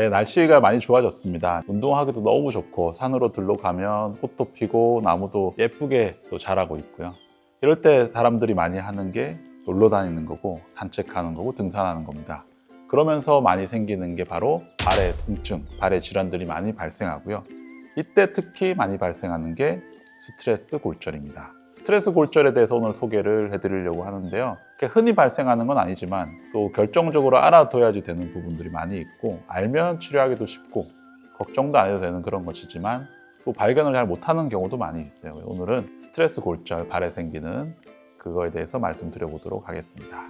네, 날씨가 많이 좋아졌습니다. 운동하기도 너무 좋고 산으로 들러가면 꽃도 피고 나무도 예쁘게 또 자라고 있고요. 이럴 때 사람들이 많이 하는 게 놀러 다니는 거고 산책하는 거고 등산하는 겁니다. 그러면서 많이 생기는 게 바로 발의 통증, 발의 질환들이 많이 발생하고요. 이때 특히 많이 발생하는 게 스트레스 골절입니다. 스트레스 골절에 대해서 오늘 소개를 해드리려고 하는데요. 흔히 발생하는 건 아니지만 또 결정적으로 알아둬야지 되는 부분들이 많이 있고 알면 치료하기도 쉽고 걱정도 안 해도 되는 그런 것이지만 또 발견을 잘 못하는 경우도 많이 있어요. 오늘은 스트레스 골절, 발에 생기는 그거에 대해서 말씀드려보도록 하겠습니다.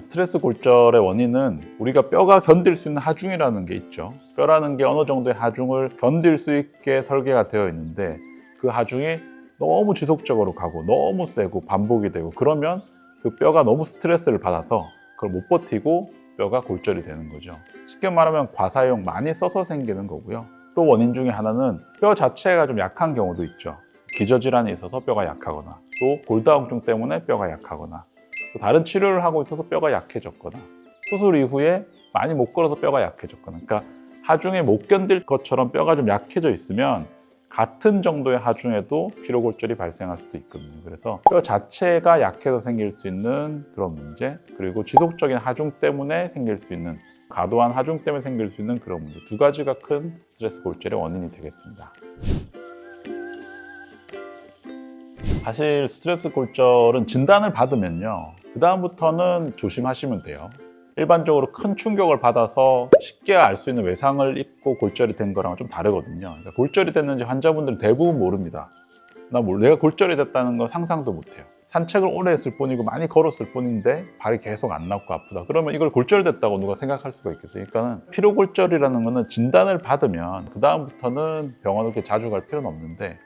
스트레스 골절의 원인은 우리가 뼈가 견딜 수 있는 하중이라는 게 있죠. 뼈라는 게 어느 정도의 하중을 견딜 수 있게 설계가 되어 있는데 그 하중이 너무 지속적으로 가고 너무 세고 반복이 되고 그러면 그 뼈가 너무 스트레스를 받아서 그걸 못 버티고 뼈가 골절이 되는 거죠. 쉽게 말하면 과사용 많이 써서 생기는 거고요. 또 원인 중에 하나는 뼈 자체가 좀 약한 경우도 있죠. 기저질환이 있어서 뼈가 약하거나 또 골다공증 때문에 뼈가 약하거나 또 다른 치료를 하고 있어서 뼈가 약해졌거나 수술 이후에 많이 못 걸어서 뼈가 약해졌거나 그러니까 하중에 못 견딜 것처럼 뼈가 좀 약해져 있으면 같은 정도의 하중에도 피로골절이 발생할 수도 있거든요. 그래서 뼈 자체가 약해서 생길 수 있는 그런 문제, 그리고 지속적인 하중 때문에 생길 수 있는 과도한 하중 때문에 생길 수 있는 그런 문제 두 가지가 큰 스트레스 골절의 원인이 되겠습니다. 사실 스트레스 골절은 진단을 받으면요. 그다음부터는 조심하시면 돼요. 일반적으로 큰 충격을 받아서 쉽게 알 수 있는 외상을 입고 골절이 된 거랑은 좀 다르거든요. 그러니까 골절이 됐는지 환자분들은 대부분 모릅니다. 나 뭘, 내가 골절이 됐다는 건 상상도 못해요. 산책을 오래 했을 뿐이고 많이 걸었을 뿐인데 발이 계속 안 낫고 아프다. 그러면 이걸 골절됐다고 누가 생각할 수가 있겠어요. 그러니까 피로골절이라는 거는 진단을 받으면 그 다음부터는 병원을 그렇게 자주 갈 필요는 없는데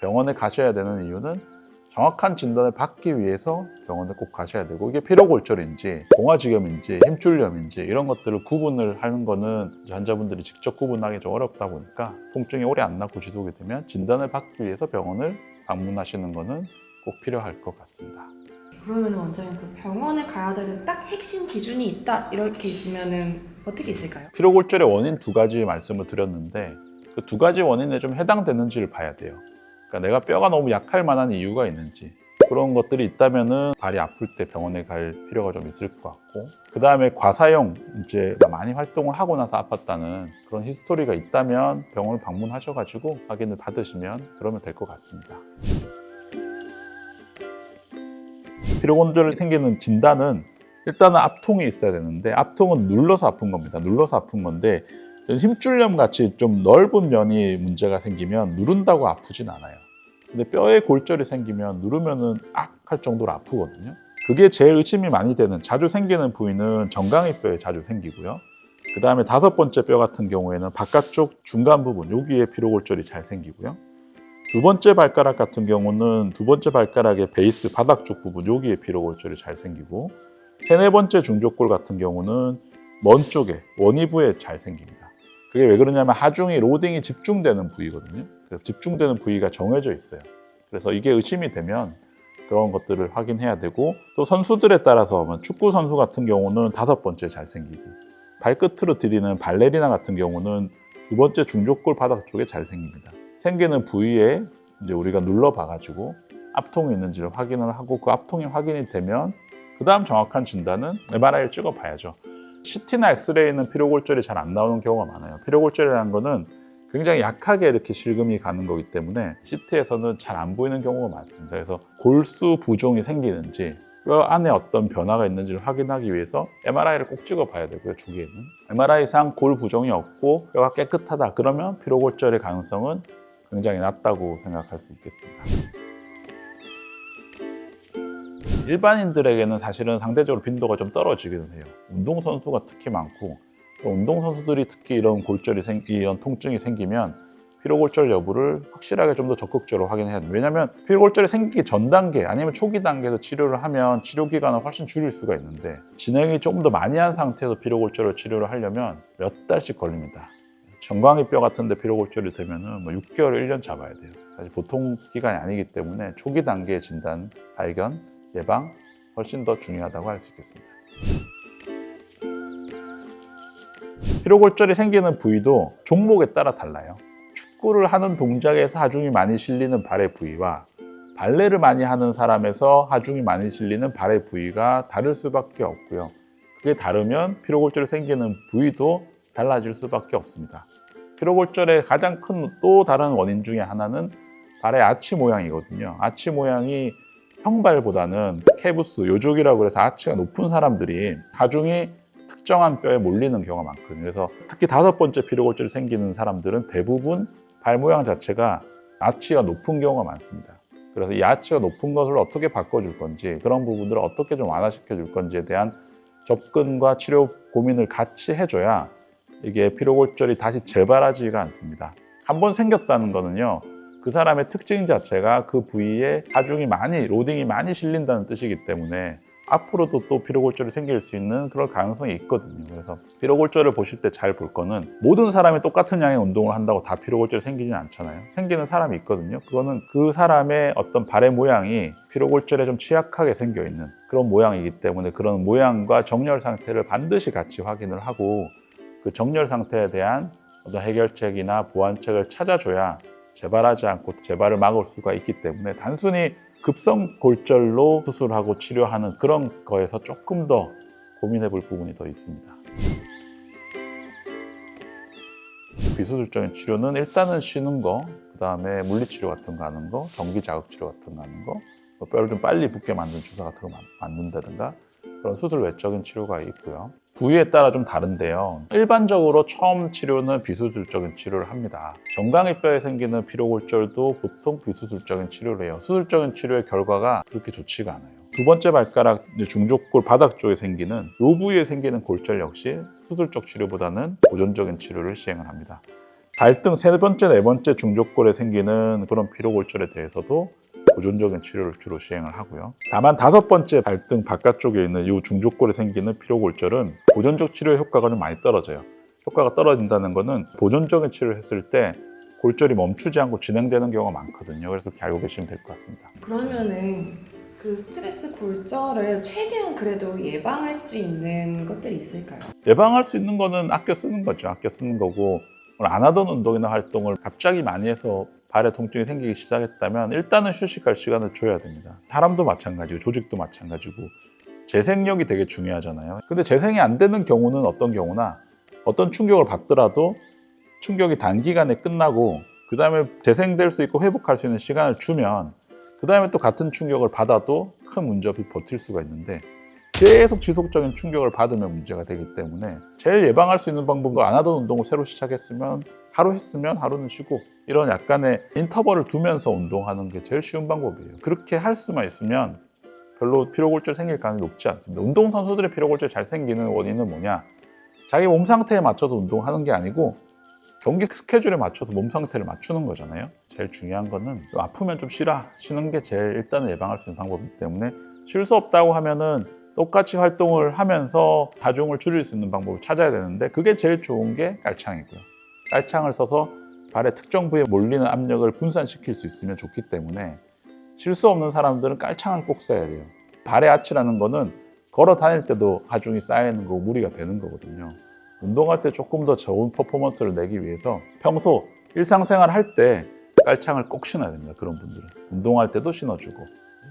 병원에 가셔야 되는 이유는 정확한 진단을 받기 위해서 병원에 꼭 가셔야 되고 이게 피로골절인지 봉화지겸인지 힘줄염인지 이런 것들을 구분을 하는 거는 환자분들이 직접 구분하기 좀 어렵다 보니까 통증이 오래 안 낫고 지속이 되면 진단을 받기 위해서 병원을 방문하시는 거는 꼭 필요할 것 같습니다. 그러면 원장님 그 병원에 가야 되는 딱 핵심 기준이 있다 이렇게 있으면은 어떻게 있을까요? 피로골절의 원인 두 가지 말씀을 드렸는데 그 두 가지 원인에 좀 해당되는지를 봐야 돼요. 그러니까 내가 뼈가 너무 약할 만한 이유가 있는지 그런 것들이 있다면은 발이 아플 때 병원에 갈 필요가 좀 있을 것 같고 그 다음에 과사용 이제 많이 활동을 하고 나서 아팠다는 그런 히스토리가 있다면 병원을 방문하셔가지고 확인을 받으시면 그러면 될 것 같습니다. 피로골절이 생기는 진단은 일단은 압통이 있어야 되는데 압통은 눌러서 아픈 겁니다. 눌러서 아픈 건데 힘줄염 같이 좀 넓은 면이 문제가 생기면 누른다고 아프진 않아요. 근데 뼈에 골절이 생기면 누르면은 악 할 정도로 아프거든요. 그게 제일 의심이 많이 되는 자주 생기는 부위는 정강이 뼈에 자주 생기고요. 그 다음에 다섯 번째 뼈 같은 경우에는 바깥쪽 중간 부분 여기에 피로골절이 잘 생기고요. 두 번째 발가락 같은 경우는 두 번째 발가락의 베이스 바닥 쪽 부분 여기에 피로골절이 잘 생기고 세네 번째 중족골 같은 경우는 먼 쪽에 원위부에 잘 생깁니다. 그게 왜 그러냐면 하중이 로딩이 집중되는 부위거든요. 그래서 집중되는 부위가 정해져 있어요. 그래서 이게 의심이 되면 그런 것들을 확인해야 되고 또 선수들에 따라서 뭐 축구 선수 같은 경우는 다섯 번째 잘 생기고 발끝으로 들이는 발레리나 같은 경우는 두 번째 중족골 바닥 쪽에 잘 생깁니다. 생기는 부위에 이제 우리가 눌러 봐가지고 압통이 있는지를 확인을 하고 그 압통이 확인이 되면 그 다음 정확한 진단은 MRI를 찍어 봐야죠. CT나 엑스레이는 피로골절이 잘 안 나오는 경우가 많아요. 피로골절이라는 거는 굉장히 약하게 이렇게 실금이 가는 거기 때문에 CT에서는 잘 안 보이는 경우가 많습니다. 그래서 골수 부종이 생기는지 뼈 안에 어떤 변화가 있는지를 확인하기 위해서 MRI를 꼭 찍어 봐야 되고요, 조기에는. MRI상 골 부종이 없고 뼈가 깨끗하다. 그러면 피로골절의 가능성은 굉장히 낮다고 생각할 수 있겠습니다. 일반인들에게는 사실은 상대적으로 빈도가 좀 떨어지기는 해요. 운동선수가 특히 많고 또 운동선수들이 특히 이런 골절이 생 이런 통증이 생기면 피로골절 여부를 확실하게 좀 더 적극적으로 확인해야 돼요. 왜냐하면 피로골절이 생기기 전 단계 아니면 초기 단계에서 치료를 하면 치료 기간을 훨씬 줄일 수가 있는데 진행이 조금 더 많이 한 상태에서 피로골절을 치료를 하려면 몇 달씩 걸립니다. 정강이 뼈 같은데 피로골절이 되면은 뭐 6개월, 1년 잡아야 돼요. 사실 보통 기간이 아니기 때문에 초기 단계의 진단, 발견, 예방 훨씬 더 중요하다고 할 수 있겠습니다. 피로골절이 생기는 부위도 종목에 따라 달라요. 축구를 하는 동작에서 하중이 많이 실리는 발의 부위와 발레를 많이 하는 사람에서 하중이 많이 실리는 발의 부위가 다를 수밖에 없고요. 그게 다르면 피로골절이 생기는 부위도 달라질 수밖에 없습니다. 피로골절의 가장 큰 또 다른 원인 중에 하나는 발의 아치 모양이거든요. 아치 모양이 형발보다는 케부스, 요족이라고 그래서 아치가 높은 사람들이 하중이 특정한 뼈에 몰리는 경우가 많거든요. 그래서 특히 다섯 번째 피로골절이 생기는 사람들은 대부분 발 모양 자체가 아치가 높은 경우가 많습니다. 그래서 이 아치가 높은 것을 어떻게 바꿔줄 건지 그런 부분들을 어떻게 좀 완화시켜 줄 건지에 대한 접근과 치료 고민을 같이 해줘야 이게 피로골절이 다시 재발하지가 않습니다. 한 번 생겼다는 거는요. 그 사람의 특징 자체가 그 부위에 하중이 많이 로딩이 많이 실린다는 뜻이기 때문에 앞으로도 또 피로골절이 생길 수 있는 그런 가능성이 있거든요. 그래서 피로골절을 보실 때 잘 볼 거는 모든 사람이 똑같은 양의 운동을 한다고 다 피로골절이 생기진 않잖아요. 생기는 사람이 있거든요. 그거는 그 사람의 어떤 발의 모양이 피로골절에 좀 취약하게 생겨 있는 그런 모양이기 때문에 그런 모양과 정렬 상태를 반드시 같이 확인을 하고 그 정렬 상태에 대한 어떤 해결책이나 보완책을 찾아줘야 재발하지 않고 재발을 막을 수가 있기 때문에 단순히 급성 골절로 수술하고 치료하는 그런 거에서 조금 더 고민해 볼 부분이 더 있습니다. 비수술적인 치료는 일단은 쉬는 거, 그 다음에 물리치료 같은 거 하는 거, 전기 자극치료 같은 거 하는 거, 뭐 뼈를 좀 빨리 붙게 만든 주사 같은 거 만- 만든다든가 그런 수술 외적인 치료가 있고요. 부위에 따라 좀 다른데요. 일반적으로 처음 치료는 비수술적인 치료를 합니다. 정강이 뼈에 생기는 피로골절도 보통 비수술적인 치료를 해요. 수술적인 치료의 결과가 그렇게 좋지가 않아요. 두 번째 발가락 중족골 바닥 쪽에 생기는 요 부위에 생기는 골절 역시 수술적 치료보다는 보존적인 치료를 시행을 합니다. 발등 세 번째, 네 번째 중족골에 생기는 그런 피로골절에 대해서도 보존적인 치료를 주로 시행을 하고요. 다만 다섯 번째 발등 바깥쪽에 있는 이 중족골에 생기는 피로골절은 보존적 치료의 효과가 좀 많이 떨어져요. 효과가 떨어진다는 것은 보존적인 치료를 했을 때 골절이 멈추지 않고 진행되는 경우가 많거든요. 그래서 그렇게 알고 계시면 될 것 같습니다. 그러면은 그 스트레스 골절을 최대한 그래도 예방할 수 있는 것들이 있을까요? 예방할 수 있는 거는 아껴 쓰는 거죠. 아껴 쓰는 거고 안 하던 운동이나 활동을 갑자기 많이 해서 발에 통증이 생기기 시작했다면 일단은 휴식할 시간을 줘야 됩니다. 사람도 마찬가지고 조직도 마찬가지고 재생력이 되게 중요하잖아요. 근데 재생이 안 되는 경우는 어떤 경우나 어떤 충격을 받더라도 충격이 단기간에 끝나고 그 다음에 재생될 수 있고 회복할 수 있는 시간을 주면 그 다음에 또 같은 충격을 받아도 큰 문제 없이 버틸 수가 있는데 계속 지속적인 충격을 받으면 문제가 되기 때문에 제일 예방할 수 있는 방법은 안 하던 운동을 새로 시작했으면 하루 했으면 하루는 쉬고 이런 약간의 인터벌을 두면서 운동하는 게 제일 쉬운 방법이에요. 그렇게 할 수만 있으면 별로 피로골절 생길 가능성이 높지 않습니다. 운동 선수들의 피로골절 잘 생기는 원인은 뭐냐? 자기 몸 상태에 맞춰서 운동하는 게 아니고 경기 스케줄에 맞춰서 몸 상태를 맞추는 거잖아요. 제일 중요한 거는 좀 아프면 좀 쉬라. 쉬는 게 제일 일단은 예방할 수 있는 방법이기 때문에 쉴 수 없다고 하면은 똑같이 활동을 하면서 다중을 줄일 수 있는 방법을 찾아야 되는데 그게 제일 좋은 게 깔창이고요. 깔창을 써서 발의 특정 부위에 몰리는 압력을 분산시킬 수 있으면 좋기 때문에 쉴수 없는 사람들은 깔창을 꼭 써야 돼요. 발의 아치라는 거는 걸어 다닐 때도 하중이 쌓이는 거고 무리가 되는 거거든요. 운동할 때 조금 더 좋은 퍼포먼스를 내기 위해서 평소 일상생활 할 때 깔창을 꼭 신어야 됩니다. 그런 분들은 운동할 때도 신어주고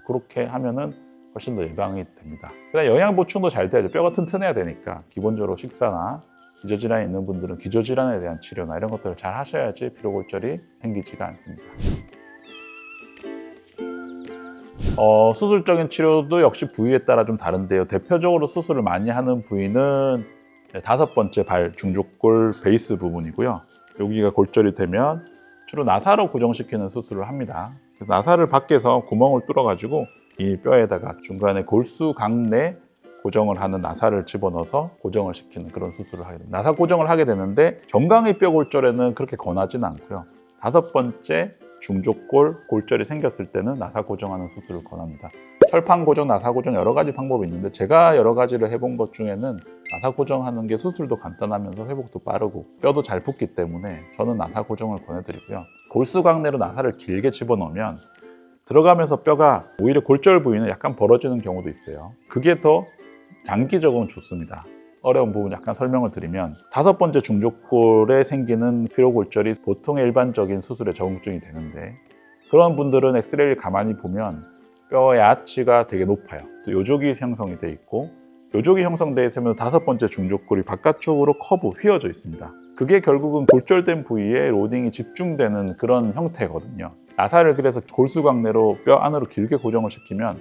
그렇게 하면은 훨씬 더 예방이 됩니다. 그다음 영양 보충도 잘 돼야죠. 뼈가 튼튼해야 되니까 기본적으로 식사나 기저질환이 있는 분들은 기저질환에 대한 치료나 이런 것들을 잘 하셔야지 피로골절이 생기지가 않습니다. 어, 수술적인 치료도 역시 부위에 따라 좀 다른데요. 대표적으로 수술을 많이 하는 부위는 네, 다섯 번째 발 중족골 베이스 부분이고요. 여기가 골절이 되면 주로 나사로 고정시키는 수술을 합니다. 나사를 밖에서 구멍을 뚫어가지고 이 뼈에다가 중간에 골수 강 내 고정을 하는 나사를 집어넣어서 고정을 시키는 그런 수술을 하게 됩니다. 나사 고정을 하게 되는데 정강이 뼈 골절에는 그렇게 권하지는 않고요. 다섯 번째 중족골 골절이 생겼을 때는 나사 고정하는 수술을 권합니다. 철판 고정, 나사 고정 여러 가지 방법이 있는데 제가 여러 가지를 해본 것 중에는 나사 고정하는 게 수술도 간단하면서 회복도 빠르고 뼈도 잘 붙기 때문에 저는 나사 고정을 권해드리고요. 골수광내로 나사를 길게 집어넣으면 들어가면서 뼈가 오히려 골절 부위는 약간 벌어지는 경우도 있어요. 그게 더 장기적으로는 좋습니다. 어려운 부분 약간 설명을 드리면 다섯 번째 중족골에 생기는 피로골절이 보통의 일반적인 수술에 적응증이 되는데 그런 분들은 엑스레이를 가만히 보면 뼈의 아치가 되게 높아요. 요족이 형성이 돼 있고 요족이 형성돼 있으면 다섯 번째 중족골이 바깥쪽으로 커브 휘어져 있습니다. 그게 결국은 골절된 부위에 로딩이 집중되는 그런 형태거든요. 나사를 그래서 골수광내로 뼈 안으로 길게 고정을 시키면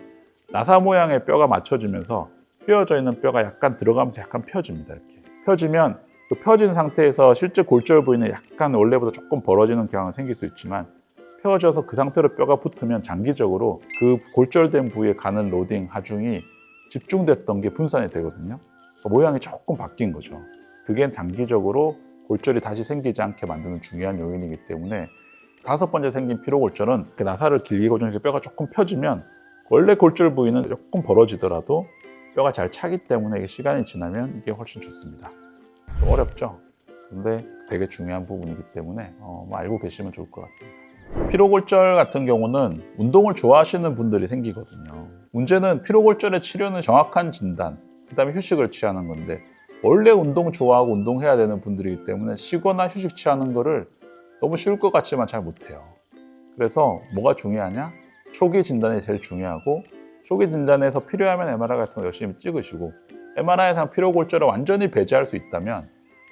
나사 모양의 뼈가 맞춰지면서 휘어져 있는 뼈가 약간 들어가면서 약간 펴집니다. 이렇게 펴지면 그 펴진 상태에서 실제 골절 부위는 약간 원래보다 조금 벌어지는 경향이 생길 수 있지만 펴져서 그 상태로 뼈가 붙으면 장기적으로 그 골절된 부위에 가는 로딩 하중이 집중됐던 게 분산이 되거든요. 그러니까 모양이 조금 바뀐 거죠. 그게 장기적으로 골절이 다시 생기지 않게 만드는 중요한 요인이기 때문에 다섯 번째 생긴 피로골절은 그 나사를 길게 고정해서 뼈가 조금 펴지면 원래 골절 부위는 조금 벌어지더라도 뼈가 잘 차기 때문에 시간이 지나면 이게 훨씬 좋습니다. 좀 어렵죠? 근데 되게 중요한 부분이기 때문에 어, 뭐 알고 계시면 좋을 것 같습니다. 피로골절 같은 경우는 운동을 좋아하시는 분들이 생기거든요. 문제는 피로골절의 치료는 정확한 진단, 그 다음에 휴식을 취하는 건데 원래 운동 좋아하고 운동해야 되는 분들이기 때문에 쉬거나 휴식 취하는 거를 너무 쉬울 것 같지만 잘 못해요. 그래서 뭐가 중요하냐? 초기 진단이 제일 중요하고 초기 진단에서 필요하면 MRI 같은 거 열심히 찍으시고 MRI상 피로골절을 완전히 배제할 수 있다면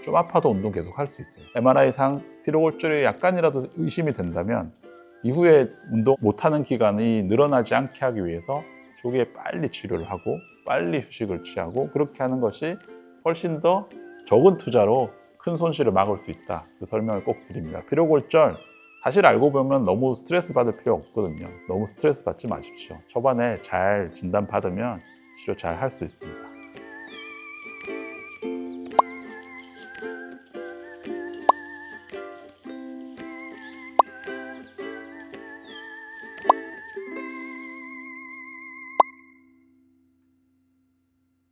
좀 아파도 운동 계속 할 수 있어요. MRI상 피로골절이 약간이라도 의심이 된다면 이후에 운동 못하는 기간이 늘어나지 않게 하기 위해서 초기에 빨리 치료를 하고 빨리 휴식을 취하고 그렇게 하는 것이 훨씬 더 적은 투자로 큰 손실을 막을 수 있다. 그 설명을 꼭 드립니다. 피로골절 사실 알고 보면 너무 스트레스 받을 필요 없거든요. 너무 스트레스 받지 마십시오. 초반에 잘 진단 받으면 치료 잘 할 수 있습니다.